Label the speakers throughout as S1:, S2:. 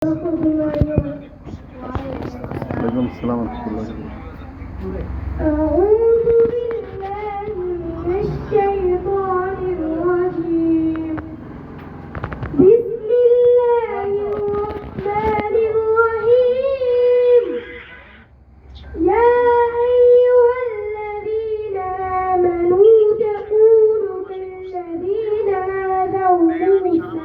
S1: عليكم السلام ورحمة الله
S2: أعوذ بالله من الشيطان الرجيم. بسم الله الرحمن الرحيم. يا أيها الذين آمنوا تقولوا للذين آذوا موسى.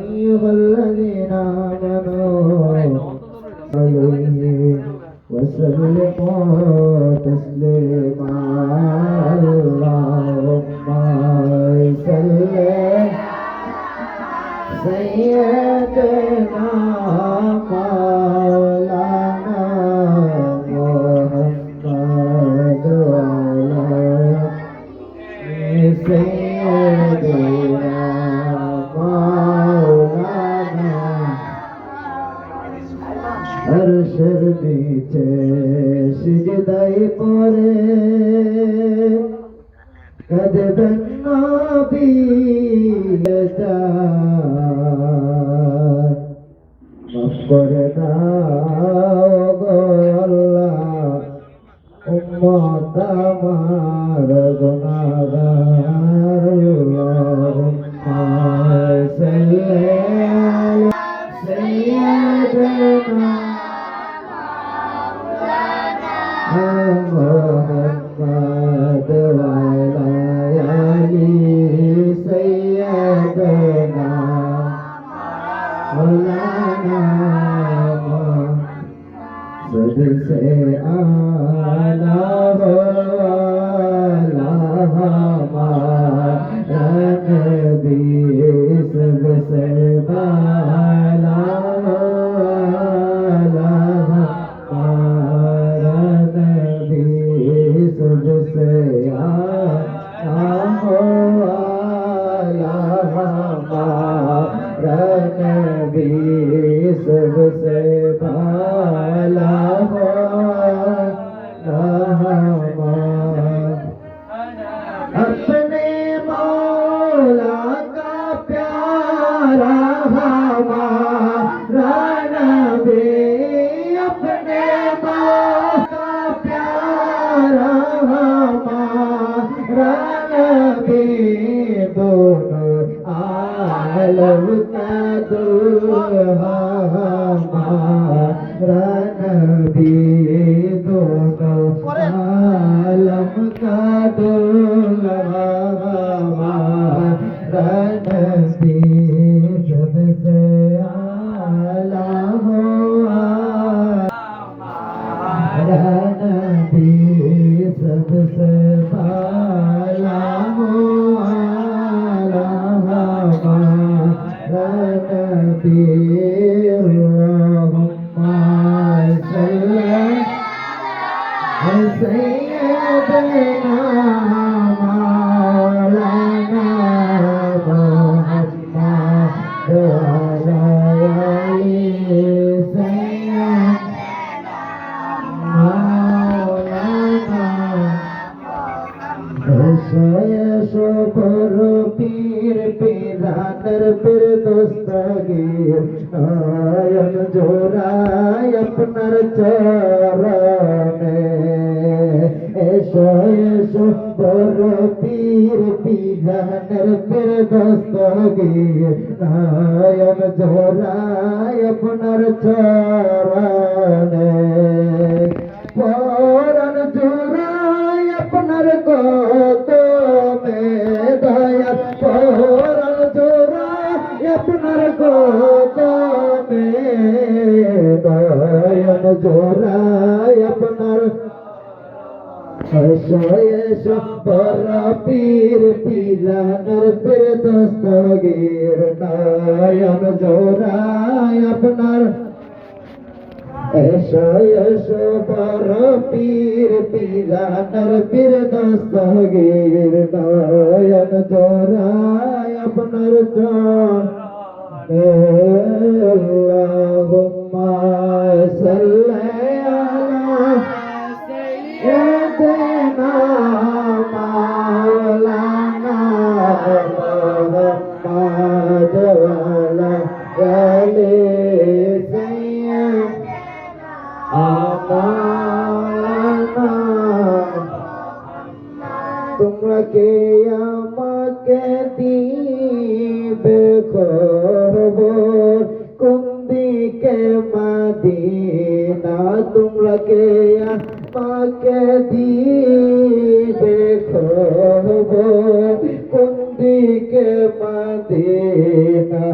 S3: أيها الذين آمنوا عليه وسلموا تسليما মাফ করে দাও গো আল্লাহ। উম্মত আমার গুনাহগার مولانا سب سے آلہ नबी वाला अपने मौला का प्यारा अपने मौला का प्यारा हमारा आलम का दुल्हा हमारा করো পীর পিরানার পীর দোস্তগীর আয়ন জোড়ায় আপনার চরণে। এসো এসো করো পীর পিরানার পীর দোস্তগীর আয়ন জোড়ায় আপনার চরণে। পীর পিলানর পীর দস্তগীর নয়ন জোড়ায় আপনার। এসো এসো পর পীর পিলানর পীর দস্তগীর নয়ন জোড়ায় আপনার চর اللهم صل বলে তোমরা কে আমাকে দিবে খবর কোন দিকে মাদিনা তোমরা কে আমাকে দিবে খবর কোন দিকে মাদিনা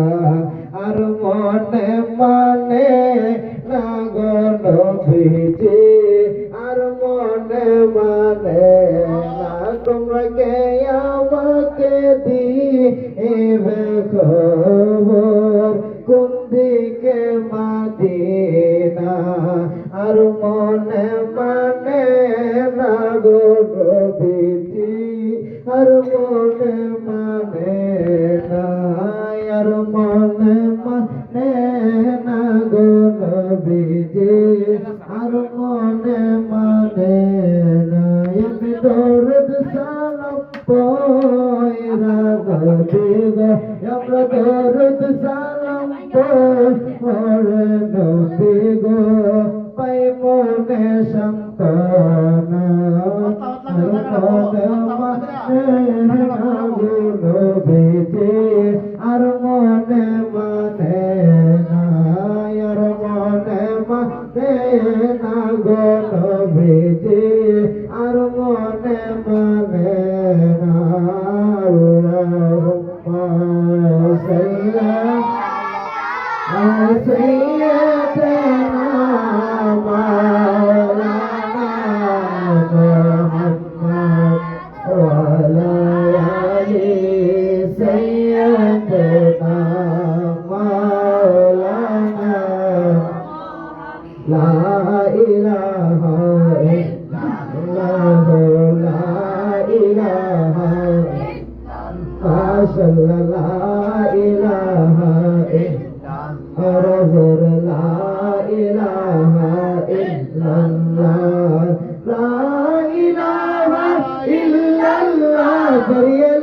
S3: لا إله إلا الله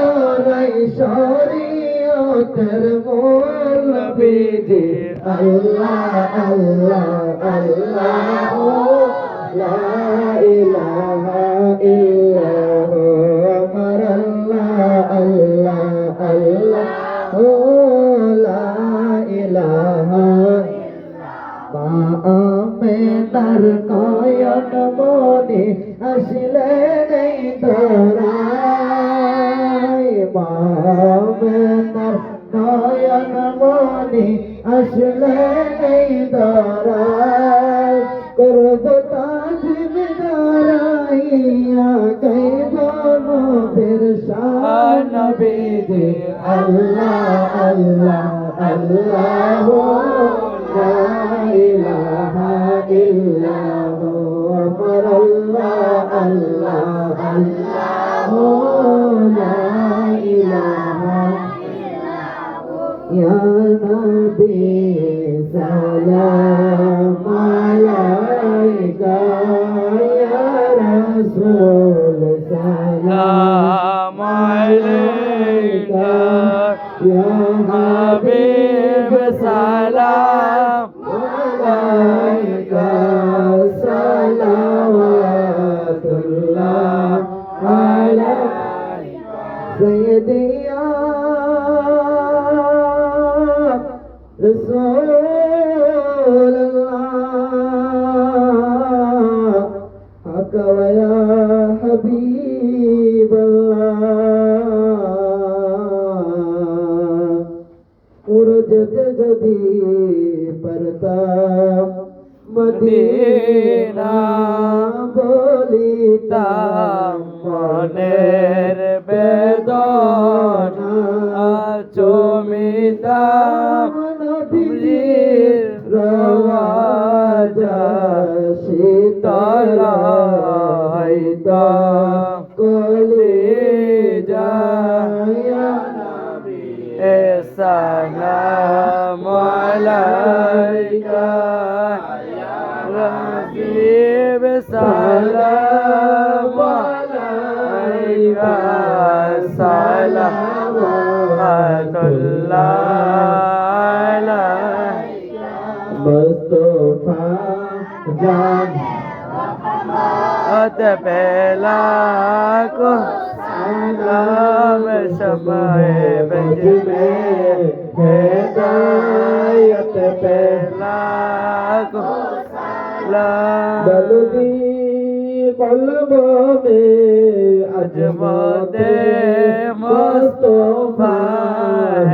S3: দরাই শরীয়তের মূল নবীজি আল্লাহ আল্লাহ আল্লাহ লা ইলাহা ইল্লাল্লাহ আমার আল্লাহ আল্লাহ আল্লাহ ও লা ইলাহা আমেনার নয়ন মনে আসলে নেই তোরাই মামেনার নয়ন মনে আসলে নেই তোরাই করব তাজিম দাঁড়াইয়া গাইব নবীর শান নবীজি। আল্লাহ আল্লাহ আল্লাহ লা ইলাহা ইল্লাল্লাহ আমার আল্লাহ আল্লাহ আল্লাহ। মদিনা বলিতাম
S1: মনের বেদনা চমিতাম
S3: নবীর রওয়াজা শীতল হইতা কলি যায়
S1: সালাম আলাইকা সালাম আলাইকা সালাম
S3: মুস্তফা জান
S1: অত পেলা
S3: কো
S1: সালাম সবাই
S3: বজমে ভেদা মতে মোস্তফা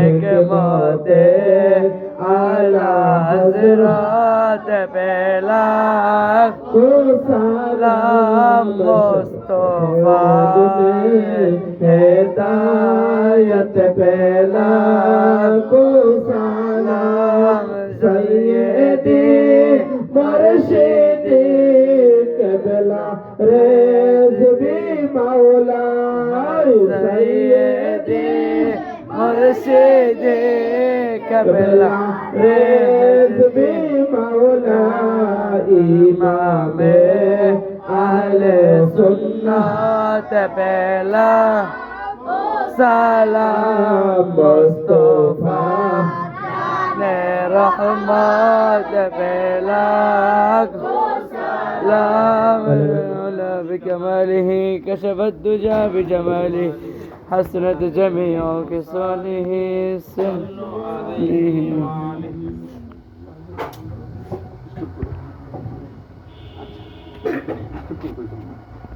S3: এক মতে আলাজরাত বেলা কুসালাম মোস্তফা হেদায়ত
S1: বেলা কুসালাম
S3: قبلہ ریز بھی امام اہل
S1: سنت پہلا سلام
S3: مصطفى.
S1: نے بلاك پہلا سلام بكماله كشف الدجى بجماله. حسنت جميع خصاله صلوا